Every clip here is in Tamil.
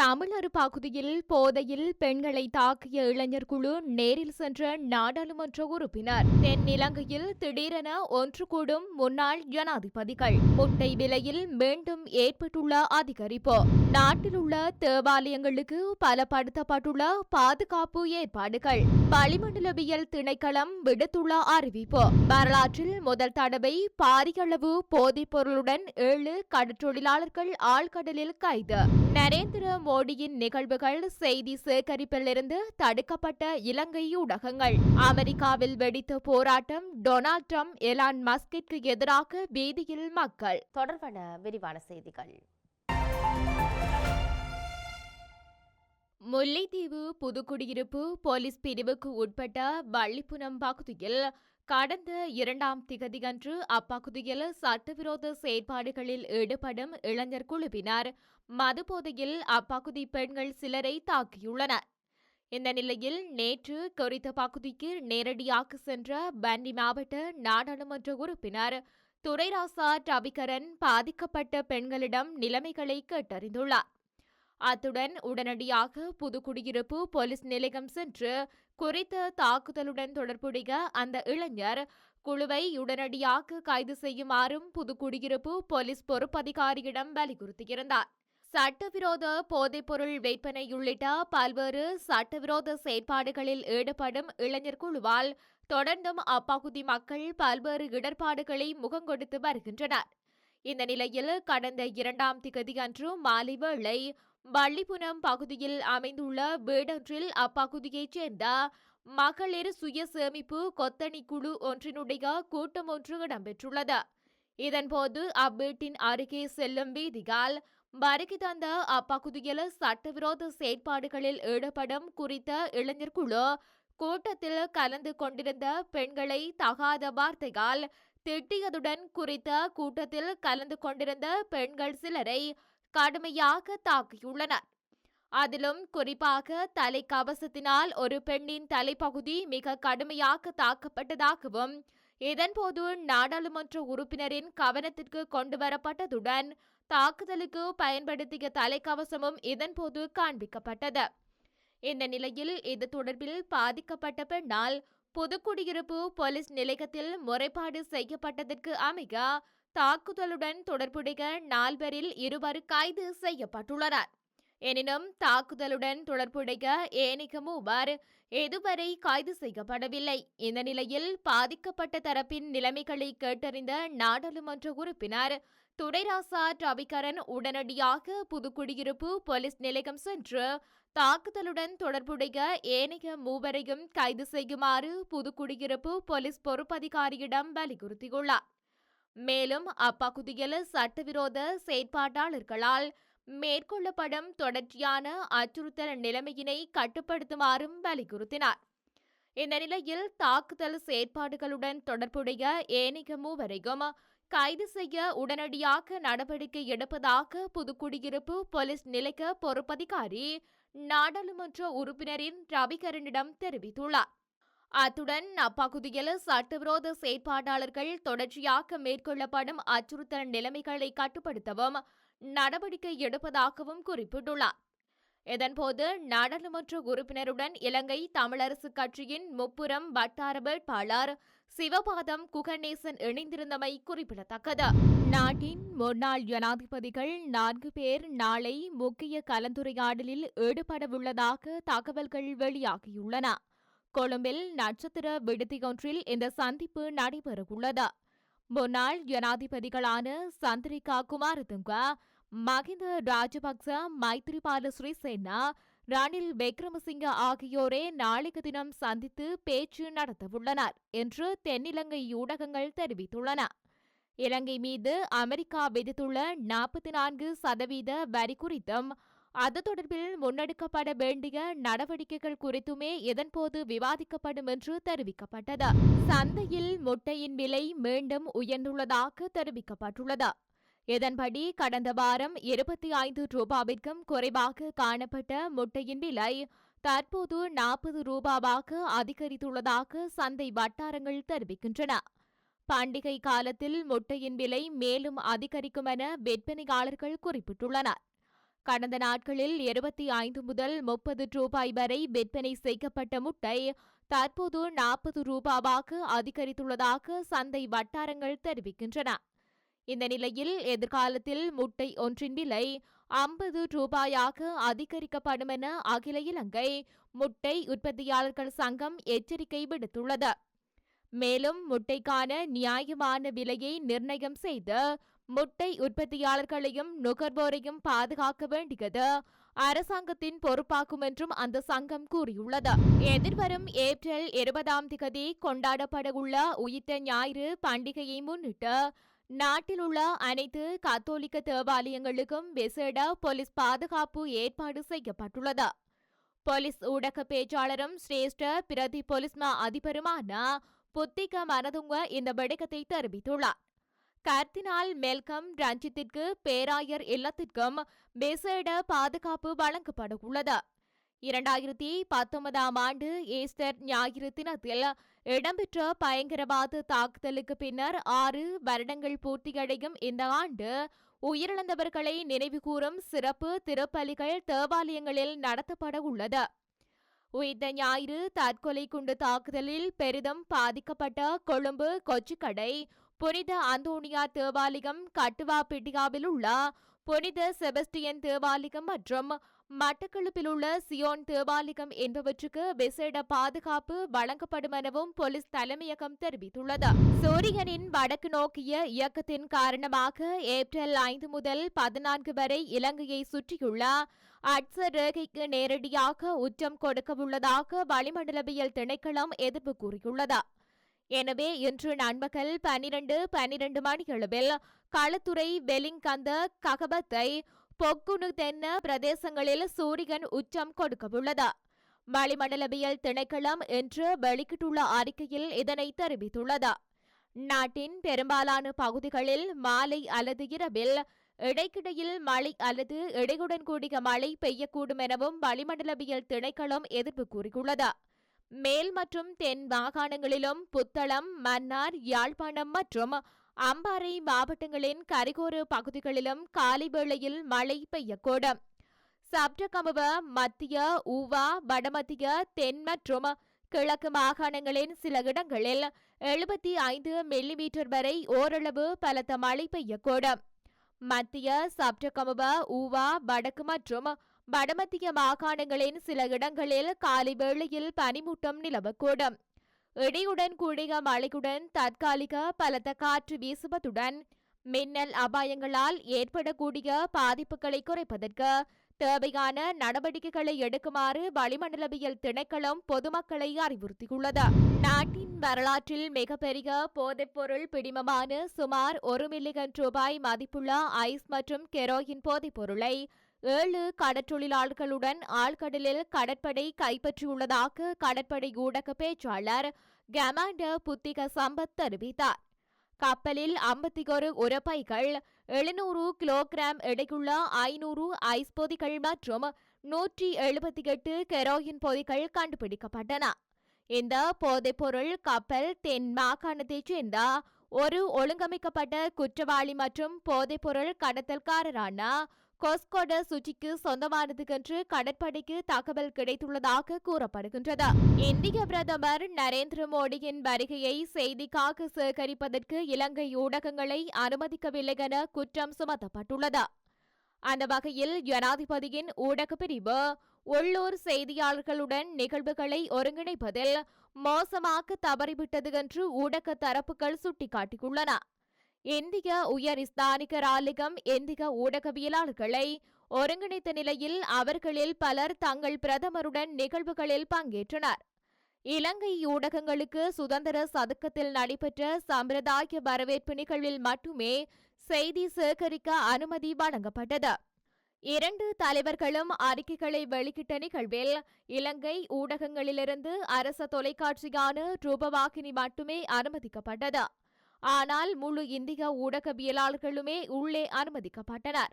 தமிழர் பகுதியில் போதையில் பெண்களை தாக்கிய இளைஞர் குழு நேரில் சென்ற நாடாளுமன்ற உறுப்பினர். தென்னிலங்கையில் திடீரென ஒன்று கூடும் முன்னாள் ஜனாதிபதிகள். முட்டை விலையில் மீண்டும் ஏற்பட்டுள்ள அதிகரிப்பு. நாட்டில் உள்ள தேவாலயங்களுக்கு பலப்படுத்தப்பட்டுள்ள பாதுகாப்பு ஏற்பாடுகள். வளிமண்டலவியல் திணைக்களம் விடுத்துள்ள அறிவிப்பு. வரலாற்றில் முதல் தடவை பாரியளவு போதைப் பொருளுடன் ஏழு கடற்றொழிலாளர்கள் ஆழ்கடலில் கைது. நரேந்திர மோடியின் நிகழ்வுகள் செய்தி சேகரிப்பிலிருந்து தடுக்கப்பட்ட இலங்கை ஊடகங்கள். அமெரிக்காவில் வெடித்த போராட்டம் டொனால்ட் ட்ரம்ப் எலான் மஸ்கிற்கு எதிராக வீதியில் மக்கள். தொடர்பான விரிவான செய்திகள். முல்லைத்தீவு புதுக்குடியிருப்பு போலீஸ் பிரிவுக்கு உட்பட்ட வள்ளிப்புனம் பகுதியில் கடந்த இரண்டாம் திகதியன்று அப்பகுதியில் சட்டவிரோத செயற்பாடுகளில் ஈடுபடும் இளைஞர் குழுவினர் மதுபோதையில் அப்பகுதி பெண்கள் சிலரை தாக்கியுள்ளனர். இந்த நிலையில் நேற்று குறித்த பகுதிக்கு நேரடியாக சென்ற பண்டி மாவட்ட நாடாளுமன்ற உறுப்பினர் துரைராசா ரவிகரன் பாதிக்கப்பட்ட பெண்களிடம் நிலைமைகளை கேட்டறிந்துள்ளார். அத்துடன் உடனடியாக புதுக்குடியிருப்பு போலீஸ் நிலையம் சென்று குறித்த தாக்குதலுடன் தொடர்புடைய அந்த இளைஞர் குழுவை உடனடியாக கைது செய்யுமாறும் புதுக்குடியிருப்பு போலீஸ் பொறுப்பதிகாரியிடம் வலியுறுத்தியிருந்தார். சட்டவிரோத போதைப்பொருள் விற்பனை உள்ளிட்ட பல்வேறு சட்டவிரோத செயற்பாடுகளில் ஈடுபடும் இளைஞர் குழுவால் தொடர்ந்தும் அப்பகுதி மக்கள் பல்வேறு இடர்பாடுகளை முகங்கொடுத்து வருகின்றனர். இந்த நிலையில் கடந்த இரண்டாம் திகதியன்று மாலை வேளை வள்ளிபுனம் பகுதியில் அமைந்துள்ள வீடொன்றில் அப்பகுதியைச் சேர்ந்த மகளிர் சுய சேமிப்பு கொத்தணி குழு ஒன்றினுடைய கூட்டம் ஒன்று இடம்பெற்றுள்ளது. இதன்போது அவ்வீட்டின் அருகே செல்லும் வீதியால் வருகை தந்த அப்பகுதியில் சட்டவிரோத செயற்பாடுகளில் ஈடுபடும் குறித்த இளைஞர் குழு கூட்டத்தில் கலந்து கொண்டிருந்த பெண்களை தகாத வார்த்தையால் திட்டியதுடன் குறித்த கூட்டத்தில் கலந்து கொண்டிருந்த பெண்கள் சிலரை கடுமையாக தாக்கியுள்ளனர். அதிலும் குறிப்பாக தலைக்கவசத்தினால் ஒரு பெண்ணின் தலைப்பகுதி மிக கடுமையாக தாக்கப்பட்டதாகவும் இதன்போது நாடாளுமன்ற உறுப்பினரின் கவனத்திற்கு கொண்டுவரப்பட்டதுடன் தாக்குதலுக்கு பயன்படுத்திய தலைக்கவசமும் இதன்போது காண்பிக்கப்பட்டது. இந்த நிலையில் இது தொடர்பில் பாதிக்கப்பட்ட பெண்ணால் புதுக்குடியிருப்பு போலீஸ் நிலையத்தில் முறைப்பாடு செய்யப்பட்டதற்கு அமைய தாக்குதலுடன் தொடர்புடைய நால்வரில் இருவர் கைது செய்யப்பட்டுள்ளனர். எனினும் தாக்குதலுடன் தொடர்புடைய ஏனைய மூவர் இதுவரை கைது செய்யப்படவில்லை. இந்த நிலையில் பாதிக்கப்பட்ட தரப்பின் நிலைமைகளை கேட்டறிந்த நாடாளுமன்ற உறுப்பினர் துரைராசா ரவிகரன் உடனடியாக புதுக்குடியிருப்பு போலீஸ் நிலையம் சென்று தாக்குதலுடன் தொடர்புடைய ஏனைய மூவரையும் கைது செய்யுமாறு புதுக்குடியிருப்பு போலீஸ் பொறுப்பதிகாரியிடம் வலியுறுத்தியுள்ளார். மேலும் அப்பகுதியில் சட்டவிரோத செயற்பாட்டாளர்களால் மேற்கொள்ளப்படும் தொடர்ச்சியான அச்சுறுத்தல் நிலைமையினை கட்டுப்படுத்துமாறும் வலியுறுத்தினார். இந்த நிலையில் தாக்குதல் செயற்பாடுகளுடன் தொடர்புடைய ஏனைய மூவரையும் கைது செய்ய உடனடியாக நடவடிக்கை எடுப்பதாக புதுக்குடியிருப்பு போலீஸ் நிலைக்க பொறுப்பதிகாரி நாடாளுமன்ற உறுப்பினரின் ரவிகரனிடம் தெரிவித்துள்ளார். அத்துடன் அப்பகுதியில் சட்டவிரோத செயற்பாட்டாளர்கள் தொடர்ச்சியாக மேற்கொள்ளப்படும் அச்சுறுத்தல் நிலைமைகளை கட்டுப்படுத்தவும் நடவடிக்கை எடுப்பதாகவும் குறிப்பிட்டுள்ளார். இதன்போது நாடாளுமன்ற உறுப்பினருடன் இலங்கை தமிழரசு கட்சியின் முப்புறம் வட்டார வேட்பாளர் சிவபாதம் குகநேசன் இணைந்திருந்தமை குறிப்பிடத்தக்கது. நாட்டின் முன்னாள் ஜனாதிபதிகள் நான்கு பேர் நாளை முக்கிய கலந்துரையாடலில் ஈடுபடவுள்ளதாக தகவல்கள் வெளியாகியுள்ளன. கொழும்பில் நட்சத்திர விடுதியொன்றில் இந்த சந்திப்பு நடைபெறவுள்ளது. முன்னாள் ஜனாதிபதிகளான சந்திரிகா குமாரதுங்கா மகிந்த ராஜபக்ச மைத்ரிபால ஸ்ரீசேனா ரணில் விக்ரமசிங்க ஆகியோரே நாளைக்கு தினம் சந்தித்து பேச்சு நடத்தவுள்ளனர் என்று தென்னிலங்கை ஊடகங்கள் தெரிவித்துள்ளன. இலங்கை மீது அமெரிக்கா விதித்துள்ள நாற்பத்தி நான்கு சதவீத வரி குறித்தும் அது தொடர்பில் முன்னெடுக்கப்பட வேண்டிய நடவடிக்கைகள் குறித்துமே இதன்போது விவாதிக்கப்படும் என்று தெரிவிக்கப்பட்டது. சந்தையில் முட்டையின் விலை மீண்டும் உயர்ந்துள்ளதாக தெரிவிக்கப்பட்டுள்ளது. இதன்படி கடந்த வாரம் இருபத்தி ஐந்து ரூபாவிற்கும் குறைவாக காணப்பட்ட முட்டையின் விலை தற்போது நாற்பது ரூபாவாக அதிகரித்துள்ளதாக சந்தை வட்டாரங்கள் தெரிவிக்கின்றன. பண்டிகை காலத்தில் முட்டையின் விலை மேலும் அதிகரிக்கும் என விற்பனையாளர்கள் குறிப்பிட்டுள்ளனர். கடந்த நாட்களில் இருபத்தி ஐந்து முதல் முப்பது ரூபாய் வரை விற்பனை செய்யப்பட்ட முட்டை தற்போது நாற்பது ரூபாவாக அதிகரித்துள்ளதாக சந்தை வட்டாரங்கள் தெரிவிக்கின்றன. இந்த நிலையில் எதிர்காலத்தில் முட்டை ஒன்றின் விலை ஐம்பது ரூபாயாக அதிகரிக்கப்படும் என அகில இலங்கை முட்டை உற்பத்தியாளர்கள் சங்கம் எச்சரிக்கை விடுத்துள்ளது. மேலும் முட்டைக்கான நியாயமான விலையை நிர்ணயம் செய்து முட்டை உற்பத்தியாளர்களையும் நுகர்வோரையும் பாதுகாக்க வேண்டியது அரசாங்கத்தின் பொறுப்பாகும் என்றும் அந்த சங்கம் கூறியுள்ளது. எதிர்வரும் ஏப்ரல் இருபதாம் திகதி கொண்டாடப்படவுள்ள உயிர்த்த ஞாயிறு பண்டிகையை முன்னிட்டு நாட்டில் உள்ள அனைத்து கத்தோலிக்க தேவாலயங்களுக்கும் விசேட போலீஸ் பாதுகாப்பு ஏற்பாடு செய்யப்பட்டுள்ளது. போலீஸ் ஊடக பேச்சாளரும் சிரேஷ்ட பிரதி போலீஸ் மா அதிபருமான புத்திக மனதுங்க இந்த விடயத்தை தெரிவித்துள்ளார். கர்தினால் மெல்கம் ரஞ்சித்திற்கு பேராயர் இல்லத்திற்கும் விசேட பாதுகாப்பு வழங்கப்பட உள்ளது இரண்டாயிரத்தி பத்தொன்பதாம் ஆண்டு ஈஸ்டர் ஞாயிறு தினத்தில் இடம்பெற்ற பயங்கரவாத தாக்குதலுக்கு பின்னர் ஆறு வருடங்கள் பூர்த்தியடையும் இந்த ஆண்டு உயிரிழந்தவர்களை நினைவுகூறும் சிறப்பு திருப்பலிகள் தேவாலயங்களில் நடத்தப்பட உள்ளது உயிர்த்த ஞாயிறு தற்கொலை குண்டு தாக்குதலில் பெரிதும் பாதிக்கப்பட்ட கொழும்பு கொச்சிக்கடை புனித அந்தோனியா தேவாலயம் கட்டுவாபிட்டியாவில் உள்ள புனித செபஸ்டியன் தேவாலயம் மற்றும் மட்டக்களப்பில் உள்ள சியோன் தேவாலயம் என்பவற்றுக்கு விசேட பாதுகாப்பு வழங்கப்படும் எனவும் போலீஸ் தலைமையகம் தெரிவித்துள்ளது. சூரியனின் வடக்கு நோக்கிய இயக்கத்தின் காரணமாக ஏப்ரல் ஐந்து முதல் பதினான்கு வரை இலங்கையை சுற்றியுள்ள அட்ச ரேகைக்கு நேரடியாக உச்சம் கொடுக்கவுள்ளதாக வளிமண்டலவியல் திணைக்களம் எதிர்ப்பு கூறியுள்ளது. எனவே இன்று நண்பகல் பனிரண்டு பனிரண்டு மணியளவில் களத்துறை வெலிங்கந்த ககபத்தை பொக்குனு தென்ன பிரதேசங்களில் சூரியன் உச்சம் கொடுக்கவுள்ளது. வளிமண்டலவியல் திணைக்களம் இன்று வெளியிட்டுள்ள அறிக்கையில் இதனை தெரிவித்துள்ளது. நாட்டின் பெரும்பாலான பகுதிகளில் மாலை அல்லது இரவில் இடைக்கிடையில் மழை அல்லது இடையுடன் கூடிய மழை பெய்யக்கூடும் எனவும் வளிமண்டலவியல் திணைக்களம் எதிர்ப்பு கூறியுள்ளது. மேல் மற்றும் தென் மாகாணங்களிலும் புத்தளம் மன்னார் யாழ்ப்பாணம் மற்றும் அம்பாறை மாவட்டங்களின் கரிகோர பகுதிகளிலும் காலை வேளையில் மழை பெய்யக்கூடும். சப்டகமுவ மத்திய ஊவா வடமத்திய தென் மற்றும் கிழக்கு மாகாணங்களின் சில இடங்களில் எழுபத்தி ஐந்து மில்லிமீட்டர் வரை ஓரளவு பலத்த மழை பெய்யக்கூடும். மத்திய சப்டகமுவ ஊவா வடக்கு மற்றும் வடமத்திய மாகாணங்களின் சில இடங்களில் காலை வேளையில் பனிமூட்டம் நிலவக்கூடும். இடியுடன் கூடிய மழையுடன் தற்காலிக பலத்த காற்று வீசுவதுடன் மின்னல் அபாயங்களால் ஏற்படக்கூடிய பாதிப்புகளை குறைப்பதற்கு தேவையான நடவடிக்கைகளை எடுக்குமாறு வளிமண்டலவியல் திணைக்களம் பொதுமக்களை அறிவுறுத்தியுள்ளது. நாட்டின் வரலாற்றில் மிகப்பெரிய போதைப்பொருள் பிடிமமான சுமார் ஒரு மில்லியன் ரூபாய் மதிப்புள்ள ஐஸ் மற்றும் கெரோயின் போதைப்பொருளை ஏழு கடற்றொழிலாளர்களுடன் ஆழ்கடலில் கடற்படை கைப்பற்றியுள்ளதாக கடற்படை ஊடக பேச்சாளர் கமாண்டர் புத்திக சம்பத் தெரிவித்தார். கப்பலில் ஐம்பத்தி ஒரு உரப்பைகள் எழுநூறு கிலோகிராம் எடையுள்ள ஐநூறு ஐஸ் பொதிகள் மற்றும் நூற்றி எழுபத்தி எட்டு கெரோயின் பொதிகள் கண்டுபிடிக்கப்பட்டன. இந்த போதைப்பொருள் கப்பல் தென் மாகாணத்தைச் சேர்ந்த ஒரு ஒழுங்கமைக்கப்பட்ட குற்றவாளி மற்றும் போதைப்பொருள் கடத்தல்காரரான கொஸ்கோட சுச்சிக்கு சொந்தமானதுக்கென்று கடற்படைக்கு தகவல் கிடைத்துள்ளதாக கூறப்படுகின்றது. இந்திய பிரதமர் நரேந்திர மோடியின் வருகையை செய்திக்காக சேகரிப்பதற்கு இலங்கை ஊடகங்களை அனுமதிக்கவில்லை என குற்றம் சுமத்தப்பட்டுள்ளது. அந்த வகையில் ஜனாதிபதியின் ஊடக பிரிவு உள்ளூர் செய்தியாளர்களுடன் நிகழ்வுகளை ஒருங்கிணைப்பதில் மோசமாக தவறிவிட்டது என்று ஊடக தரப்புகள் சுட்டிக்காட்டியுள்ளன. இந்திய உயர் ஸ்தானிக ராலிகம் இந்திய ஊடகவியலாளர்களை ஒருங்கிணைத்த நிலையில் அவர்களில் பலர் தங்கள் பிரதமருடன் நிகழ்வுகளில் பங்கேற்றனர். இலங்கை ஊடகங்களுக்கு சுதந்திர சதுக்கத்தில் நடைபெற்ற சம்பிரதாய வரவேற்பு நிகழ்வில் மட்டுமே செய்தி சேகரிக்க அனுமதி வழங்கப்பட்டது. இரண்டு தலைவர்களும் அறிக்கைகளை வெளியிட்ட நிகழ்வில் இலங்கை ஊடகங்களிலிருந்து அரச தொலைக்காட்சியான ரூபவாகினி மட்டுமே அனுமதிக்கப்பட்டது. ஆனால் முழு இந்திய ஊடகவியலாளர்களுமே உள்ளே அனுமதிக்கப்பட்டனர்.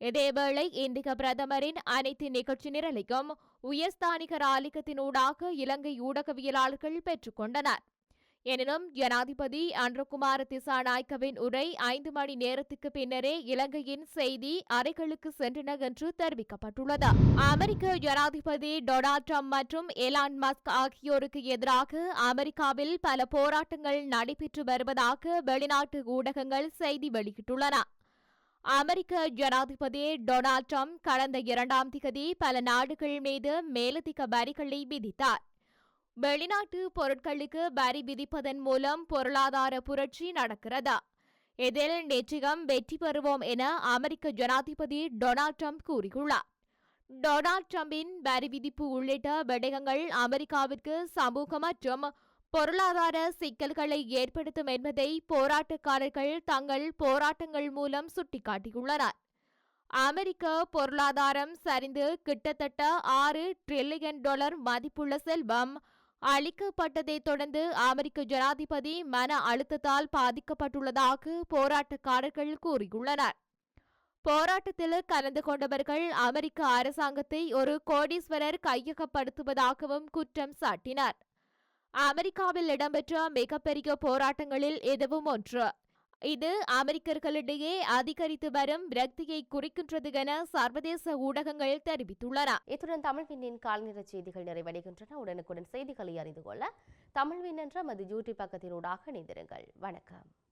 இதேவேளை இந்திய பிரதமரின் அனைத்து நிகழ்ச்சி நிரலையும் உயர்ஸ்தானிகர் ஆலிக்கத்தினூடாக இலங்கை ஊடகவியலாளர்கள் பெற்றுக்கொண்டனர் எனினும் ஜனாதிபதி அன்றகுமார திசாநாயக்கவின் உரை ஐந்து மணி நேரத்துக்கு பின்னரே இலங்கையின் செய்தி அறைகளுக்கு சென்றன என்று தெரிவிக்கப்பட்டுள்ளது. அமெரிக்க ஜனாதிபதி டொனால்ட் ட்ரம்ப் மற்றும் எலான் மஸ்க் ஆகியோருக்கு எதிராக அமெரிக்காவில் பல போராட்டங்கள் நடைபெற்று வருவதாக வெளிநாட்டு ஊடகங்கள் செய்தி வெளியிட்டுள்ளன. அமெரிக்க ஜனாதிபதி டொனால்ட் ட்ரம்ப் கடந்த இரண்டாம் திகதி பல நாடுகள் மீது மேலதிக வரிகளை விதித்தார். வெளிநாட்டு பொருட்களுக்கு வரி விதிப்பதன் மூலம் பொருளாதார புரட்சி நடக்கிறது? இதில் நிச்சயம் வெற்றி பெறுவோம் என அமெரிக்க ஜனாதிபதி டொனால்ட் ட்ரம்ப் கூறியுள்ளார். டொனால்ட் ட்ரம்பின் வரி விதிப்பு உள்ளிட்ட விடயங்கள் அமெரிக்காவிற்கு சமூக மற்றும் பொருளாதார சிக்கல்களை ஏற்படுத்தும் என்பதை போராட்டக்காரர்கள் தங்கள் போராட்டங்கள் மூலம் சுட்டிக்காட்டியுள்ளனர். அமெரிக்க பொருளாதாரம் சரிந்து கிட்டத்தட்ட ஆறு டிரில்லியன் டாலர் மதிப்புள்ள செல்வம் அளிக்கப்பட்டதைத் தொடர்ந்து அமெரிக்க ஜனாதிபதி மன அழுத்தத்தால் பாதிக்கப்பட்டுள்ளதாக போராட்டக்காரர்கள் கூறியுள்ளனர். போராட்டத்தில் கலந்து கொண்டவர்கள் அமெரிக்க அரசாங்கத்தை ஒரு கோடீஸ்வரர் கையகப்படுத்துவதாகவும் குற்றம் சாட்டினர். அமெரிக்காவில் இடம்பெற்ற மிகப்பெரிய போராட்டங்களில் இதுவும் ஒன்று. இது அமெரிக்கர்களிடையே அதிகரித்து வரும் விரக்தியை குறிக்கின்றது என சர்வதேச ஊடகங்கள் தெரிவித்துள்ளன. இத்துடன் தமிழ் கால்நிற செய்திகள் நிறைவடைகின்றன. உடனுக்குடன் செய்திகளை அறிந்து கொள்ள தமிழ்வின் என்ற மது யூடியூப் பக்கத்தினூடாக இணைந்திருங்கள். வணக்கம்.